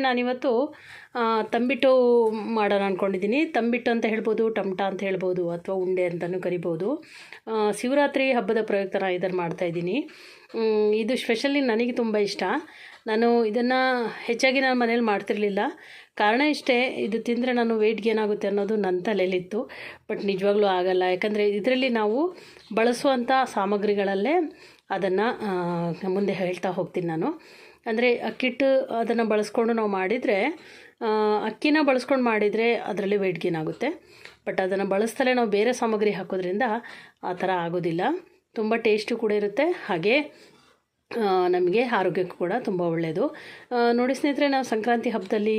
ನಾನಿವತ್ತು ಆ, ತಂಬಿಟ್ಟು ಮಾಡೋಣ ಅಂದ್ಕೊಂಡಿದ್ದೀನಿ ತಂಬಿಟ್ಟು ಅಂತ ಹೇಳ್ಬೋದು ಟಮಟ ಅಂತ ಹೇಳ್ಬೋದು ಅಥವಾ ಉಂಡೆ ಅಂತಲೂ ಕರಿಬೋದು. ಶಿವರಾತ್ರಿ ಹಬ್ಬದ ಪ್ರಯುಕ್ತ ನಾನು ಇದನ್ನು ಮಾಡ್ತಾಯಿದ್ದೀನಿ ಇದು ಸ್ಪೆಷಲಿ ನನಗೆ ತುಂಬ ಇಷ್ಟ. ನಾನು ಇದನ್ನು ಹೆಚ್ಚಾಗಿ ನಾನು ಮನೇಲಿ ಮಾಡ್ತಿರಲಿಲ್ಲ. ಕಾರಣ ಇಷ್ಟೇ ಇದು ತಿಂದರೆ ನಾನು ವೆಯ್ಟ್ಗೆ ಏನಾಗುತ್ತೆ ಅನ್ನೋದು ನನ್ನ ತಲೆಯಲ್ಲಿತ್ತು. ಬಟ್ ನಿಜವಾಗ್ಲೂ ಆಗಲ್ಲ. ಯಾಕಂದರೆ ಇದರಲ್ಲಿ ನಾವು ಬಳಸುವಂಥ ಸಾಮಗ್ರಿಗಳಲ್ಲೇ ಅದನ್ನು ಮುಂದೆ ಹೇಳ್ತಾ ಹೋಗ್ತೀನಿ ನಾನು. ಅಂದರೆ ಅಕ್ಕಿಟ್ಟು ಅದನ್ನು ಬಳಸ್ಕೊಂಡು ನಾವು ಮಾಡಿದರೆ ಅಕ್ಕಿನ ಬಳಸ್ಕೊಂಡು ಮಾಡಿದರೆ ಅದರಲ್ಲಿ ವೆಯ್ಟ್ ಗೇನ್ ಆಗುತ್ತೆ. ಬಟ್ ಅದನ್ನು ಬಳಸ್ತಲೇ ನಾವು ಬೇರೆ ಸಾಮಗ್ರಿ ಹಾಕೋದ್ರಿಂದ ಆ ಥರ ಆಗೋದಿಲ್ಲ. ತುಂಬ ಟೇಸ್ಟು ಕೂಡ ಇರುತ್ತೆ. ಹಾಗೆ ನಮಗೆ ಆರೋಗ್ಯಕ್ಕೂ ಕೂಡ ತುಂಬ ಒಳ್ಳೆಯದು ನೋಡಿ ಸ್ನೇಹಿತರೆ, ನಾವು ಸಂಕ್ರಾಂತಿ ಹಬ್ಬದಲ್ಲಿ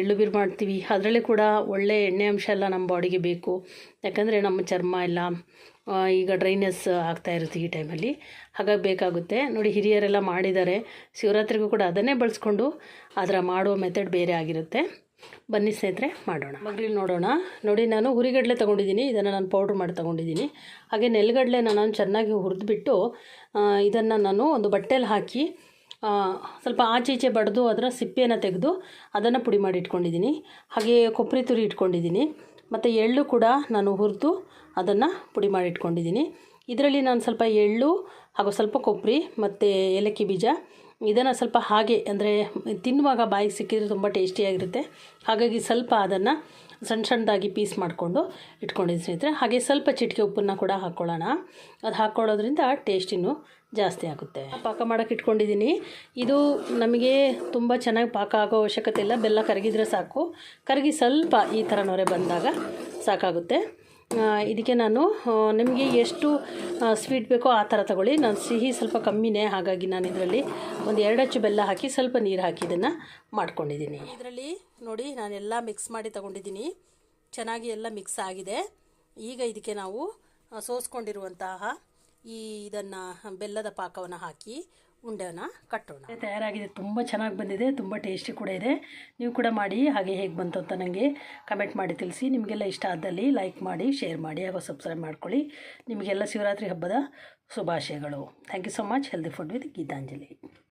ಎಳ್ಳು ಬೀರು ಮಾಡ್ತೀವಿ. ಅದರಲ್ಲಿ ಕೂಡ ಒಳ್ಳೆ ಎಣ್ಣೆ ಅಂಶ ಎಲ್ಲ ನಮ್ಮ ಬಾಡಿಗೆ ಬೇಕು. ಯಾಕಂದರೆ ನಮ್ಮ ಚರ್ಮ ಎಲ್ಲ ಈಗ ಡ್ರೈನೆಸ್ ಆಗ್ತಾ ಇರುತ್ತೆ ಈ ಟೈಮಲ್ಲಿ. ಹಾಗಾಗಿ ಬೇಕಾಗುತ್ತೆ. ನೋಡಿ, ಹಿರಿಯರೆಲ್ಲ ಮಾಡಿದ್ದಾರೆ. ಶಿವರಾತ್ರಿಗೂ ಕೂಡ ಅದನ್ನೇ ಬಳಸ್ಕೊಂಡು ಅದರ ಮಾಡೋ ಮೆಥಡ್ ಬೇರೆ ಆಗಿರುತ್ತೆ. ಬನ್ನಿ ಸ್ನೇಹಿತರೆ, ಮಾಡೋಣ. ಮಗ್ರಲ್ಲಿ ನೋಡೋಣ. ನೋಡಿ, ನಾನು ಹುರಿಗಡಲೆ ತೊಗೊಂಡಿದ್ದೀನಿ. ಇದನ್ನು ನಾನು ಪೌಡ್ರ್ ಮಾಡಿ ತೊಗೊಂಡಿದ್ದೀನಿ. ಹಾಗೆ ನೆಲಗಡಲೆನ ನಾನು ಚೆನ್ನಾಗಿ ಹುರಿದ್ಬಿಟ್ಟು ಇದನ್ನು ನಾನು ಒಂದು ಬಟ್ಟೆಲಿ ಹಾಕಿ ಸ್ವಲ್ಪ ಆಚೆ ಈಚೆ ಬಡಿದು ಅದರ ಸಿಪ್ಪೆಯನ್ನು ತೆಗೆದು ಅದನ್ನು ಪುಡಿ ಮಾಡಿ ಇಟ್ಕೊಂಡಿದ್ದೀನಿ. ಹಾಗೆ ಕೊಬ್ಬರಿ ತುರಿ ಇಟ್ಕೊಂಡಿದ್ದೀನಿ. ಮತ್ತು ಎಳ್ಳು ಕೂಡ ನಾನು ಹುರಿದು ಅದನ್ನು ಪುಡಿ ಮಾಡಿ ಇಟ್ಕೊಂಡಿದ್ದೀನಿ. ಇದರಲ್ಲಿ ನಾನು ಸ್ವಲ್ಪ ಎಳ್ಳು ಹಾಗೂ ಸ್ವಲ್ಪ ಕೊಬ್ಬರಿ ಮತ್ತು ಏಲಕ್ಕಿ ಬೀಜ, ಇದನ್ನು ಸ್ವಲ್ಪ ಹಾಗೆ ಅಂದರೆ ತಿನ್ನುವಾಗ ಬಾಯಿಗೆ ಸಿಕ್ಕಿದರೆ ತುಂಬ ಟೇಸ್ಟಿಯಾಗಿರುತ್ತೆ ಹಾಗಾಗಿ ಸ್ವಲ್ಪ ಅದನ್ನು ಸಣ್ಣ ಸಣ್ಣದಾಗಿ ಪೀಸ್ ಮಾಡಿಕೊಂಡು ಇಟ್ಕೊಂಡಿದ್ದೀನಿ ಸ್ನೇಹಿತರೆ. ಹಾಗೆ ಸ್ವಲ್ಪ ಚಿಟಿಕೆ ಉಪ್ಪನ್ನು ಕೂಡ ಹಾಕ್ಕೊಳ್ಳೋಣ ಅದು ಹಾಕ್ಕೊಳ್ಳೋದ್ರಿಂದ ಟೇಸ್ಟಿನೂ ಜಾಸ್ತಿ ಆಗುತ್ತೆ. ಪಾಕ ಮಾಡೋಕ್ಕೆ ಇಟ್ಕೊಂಡಿದ್ದೀನಿ. ಇದು ನಮಗೆ ತುಂಬ ಚೆನ್ನಾಗಿ ಪಾಕ ಆಗೋ ಅವಶ್ಯಕತೆ ಇಲ್ಲ. ಬೆಲ್ಲ ಕರಗಿದ್ರೆ ಸಾಕು. ಕರಗಿ ಸ್ವಲ್ಪ ಈ ಥರ ನೊರೆ ಬಂದಾಗ ಸಾಕಾಗುತ್ತೆ. ಇದಕ್ಕೆ ನಾನು ನಿಮಗೆ ಎಷ್ಟು ಸ್ವೀಟ್ ಬೇಕೋ ಆ ಥರ ತಗೊಳ್ಳಿ. ನಾನು ಸಿಹಿ ಸ್ವಲ್ಪ ಕಮ್ಮಿನೇ, ಹಾಗಾಗಿ ನಾನು ಇದರಲ್ಲಿ ಒಂದು ಎರಡು ಹಚ್ಚು ಬೆಲ್ಲ ಹಾಕಿ ಸ್ವಲ್ಪ ನೀರು ಹಾಕಿ ಇದನ್ನು ಮಾಡ್ಕೊಂಡಿದ್ದೀನಿ. ಇದರಲ್ಲಿ ನೋಡಿ ನಾನೆಲ್ಲ ಮಿಕ್ಸ್ ಮಾಡಿ ತಗೊಂಡಿದ್ದೀನಿ. ಚೆನ್ನಾಗಿ ಎಲ್ಲ ಮಿಕ್ಸ್ ಆಗಿದೆ. ಈಗ ಇದಕ್ಕೆ ನಾವು ಸೋಸ್ಕೊಂಡಿರುವಂತಹ ಈ ಇದನ್ನು, ಬೆಲ್ಲದ ಪಾಕವನ್ನು ಹಾಕಿ ಉಂಡೆನ ಕಟ್ಟೋಣ. ತಯಾರಾಗಿದೆ, ತುಂಬ ಚೆನ್ನಾಗಿ ಬಂದಿದೆ, ತುಂಬ ಟೇಸ್ಟಿ ಕೂಡ ಇದೆ. ನೀವು ಕೂಡ ಮಾಡಿ, ಹಾಗೆ ಹೇಗೆ ಬಂತು ಅಂತ ನನಗೆ ಕಮೆಂಟ್ ಮಾಡಿ ತಿಳಿಸಿ. ನಿಮಗೆಲ್ಲ ಇಷ್ಟ ಆದಲ್ಲಿ ಲೈಕ್ ಮಾಡಿ ಶೇರ್ ಮಾಡಿ, ಹಾಗೂ ಸಬ್ಸ್ಕ್ರೈಬ್ ಮಾಡ್ಕೊಳ್ಳಿ. ನಿಮಗೆಲ್ಲ ಶಿವರಾತ್ರಿ ಹಬ್ಬದ ಶುಭಾಶಯಗಳು. Thank you so much healthy food with Geetanjali